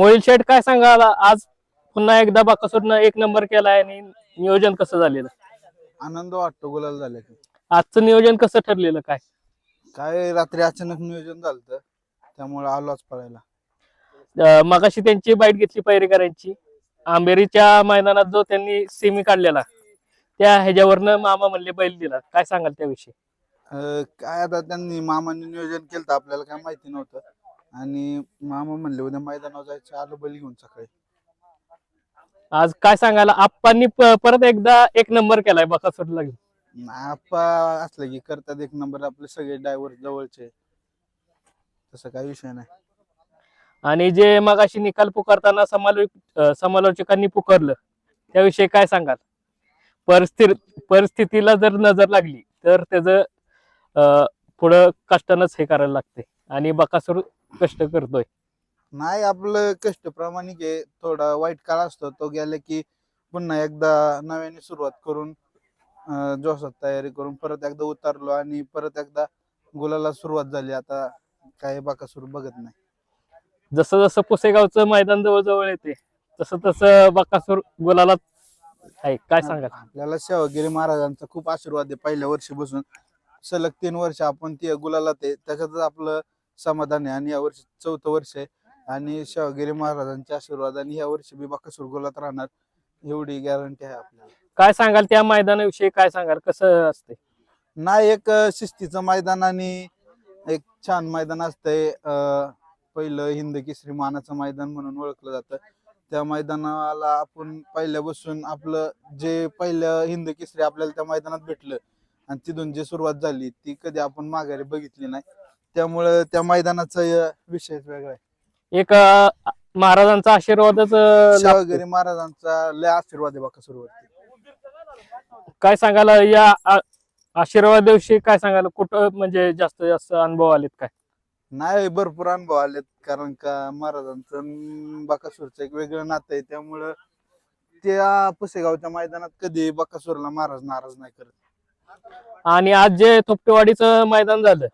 मोहिल शेठ काय सांगाल? आज पुन्हा एकदा बाकासूरनं एक नंबर केलाय आणि नियोजन कसं झालेलं? आनंद वाटतो गुलाल झाले आजचं नियोजन कसं ठरलेलं? काय? काय रात्री अचानक नियोजन झालं त्यामुळे आलोच पळायला. अं, मगाशी त्यांची बाईट घेतली पैरेकरांची आंबेरीच्या मैदानात जो त्यांनी सेमी काढलेला त्या ह्याच्यावरनं मामा म्हणले बैल दिला. काय सांगाल त्याविषयी? अं, काय आता त्यांनी मामांनी नियोजन केलं तर आपल्याला काय माहिती नव्हतं. आणि मामा म्हणले उद्या मैदानावर जायचं आलो बैल घेऊन सकाळी. आज काय सांगायला आप्पांनी प- परत एकदा एक नंबर केलाय बकासूरला घेऊन आपा असलं की करतात एक नंबर आपले सगळे ड्रायव्हर जवळचे. तसं काही विषय नाही. आणि जे मगाशी निकाल पुकारताना समालो अं, समालोचकांनी पुकारलं त्याविषयी काय सांगाल? परिस्थिती परिस्थितीला जर नजर लागली तर त्याचं अं, पुढं कष्टानंच हे करायला लागते. आणि बकासूर कष्ट करतोय. नाही आपलं कष्ट प्रामाणिक आहे थोडा वाईट काळ असतो तो गेला की पुन्हा एकदा नव्याने सुरुवात करून अं, जोशात तयारी करून परत एकदा उतरलो आणि परत एकदा गुलाला सुरुवात झाली. आता काय बाकासूर बघत नाही. जसं जसं पुसेगावचं मैदान जवळ जवळ येते तसं तसं बकासूर गुलाला आहे. काय सांगाल? आपल्याला सेवागिरी महाराजांचा खूप आशीर्वाद आहे. पहिल्या वर्षीपासून सलग तीन वर्ष आपण ती गुलाला ते त्याच्यातच आपलं समाधान आहे. आणि या वर्षी चौथं वर्ष आहे. आणि शिवगिरी महाराजांचे आशीर्वाद आणि या वर्षी बी बाकासूर गुलात राहणार. एवढी गॅरंटी आहे आपल्याला. काय सांगाल त्या मैदानाविषयी? काय सांगाल? कसं असते नाही एक अं, शिस्तीचं मैदान आणि एक छान मैदान असतंय. अं, पहिलं हिंद केसरी मानाचं मैदान म्हणून ओळखलं जातं. त्या मैदानाला आपण पहिल्यापासून आपलं जे पहिलं हिंद केसरी आपल्याला त्या मैदानात भेटलं आणि तिथून जी सुरुवात झाली ती कधी आपण माघारी बघितली नाही. त्यामुळं त्या मैदानाचा अं, विषयच वेगळा आहे. एक अं, महाराजांचा आशीर्वादच अं, लाभतो. शिवगिरी महाराजांचा लय आशीर्वाद आहे बाका सुरुवात काय सांगाल या आ- आशीर्वादाविषयी काय सांगाल कुठं म्हणजे जास्त जास्त अनुभव आलेत काय? नाही भरपूर अनुभव आलेत कारण का महाराजांचं अन बकासूरचं एक वेगळं नातं आहे. त्यामुळं त्या पुसेगावच्या मैदानात कधी बकासूरला महाराज नाराज नाही करत. आणि आज जे थोपटेवाडीचं मैदान झालं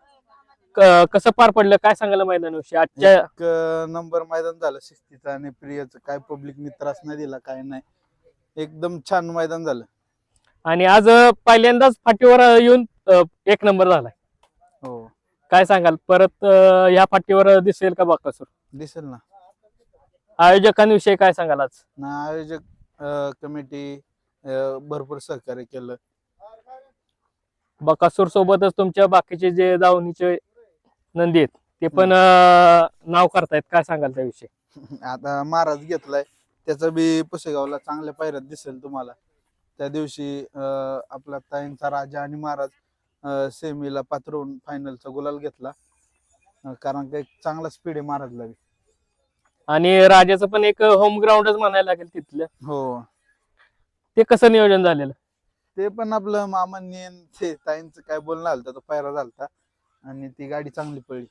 क- कसं पार पडलं? काय सांगाल मैदानाविषयी आजच्या एक अं, नंबर मैदान झालं शिस्तीचं आणि प्रियचं. काय पब्लिकनी त्रास नाही दिला काय नाही. एकदम छान मैदान झालं. आणि आज अं, पहिल्यांदाच फाटीवर अं, येऊन अं, एक नंबर झालाय. हो. काय सांगाल? परत अं, ह्या फाटीवर दिसेल का बाकासूर? दिसेल ना. आयोजकांविषयी काय सांगाल आज? ना आयोजक कमिटी भरपूर सहकार्य केलं. बकासूर सोबतच तुमच्या बाकीचे जे दावणीचे नंदी आहेत ते पण अं, नाव करतायत. काय सांगाल त्याविषयी? आता महाराज घेतलाय. त्याचा बी पुसेगावला चांगल्या पायऱ्यात दिसेल तुम्हाला. त्या दिवशी अं, आपला ताईंचा राजा आणि महाराज अं, सेमीला पात्र होऊन फायनलचा गुलाल घेतला. अं, कारण का एक चांगला स्पीड आहे महाराजला बी. आणि राजाचं पण एक होम ग्राउंडच म्हणायला लागेल तिथलं. हो. ते कसं नियोजन झालेलं? ते पण आपलं मामांनी आणि ते ताईंचं काय बोलणं आलं तो पायरा झालता. आणि ती गाडी चांगली पडली.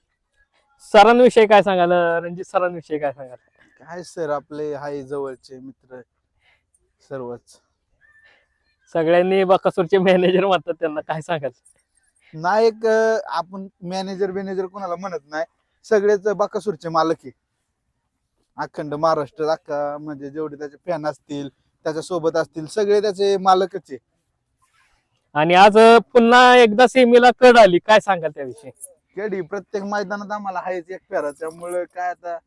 सरांविषयी काय सांगाल? रणजित सरांविषयी काय सांगाल? काय सर आपले हाय जवळचे मित्र सर्वच. सगळ्यांनी बकासूरचे मॅनेजर म्हणतात त्यांना. काय सांगाल? नाही एक अं, आपण मॅनेजर मॅनेजर कोणाला म्हणत नाही. सगळेच बाकासूरचे मालक आहे अखंड महाराष्ट्र अख्खा म्हणजे जेवढे त्याचे फॅन असतील त्याच्या सोबत असतील सगळे त्याचे मालकच आहे आणि आज पुन्हा एकदा सेमीला कड आली. काय सांगाल त्याविषयी? केडी प्रत्येक मैदानात आम्हाला हायच एक फेरा. त्यामुळे काय आता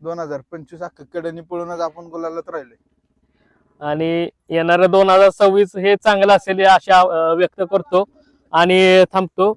दोन हजार पंचवीस अख्खा कडनी पळूनच आपण गुलालात राहिलोय. आणि येणारं दोन हजार सव्वीस हे चांगलं असेल ही आशा अं, व्यक्त करतो. आणि थांबतो.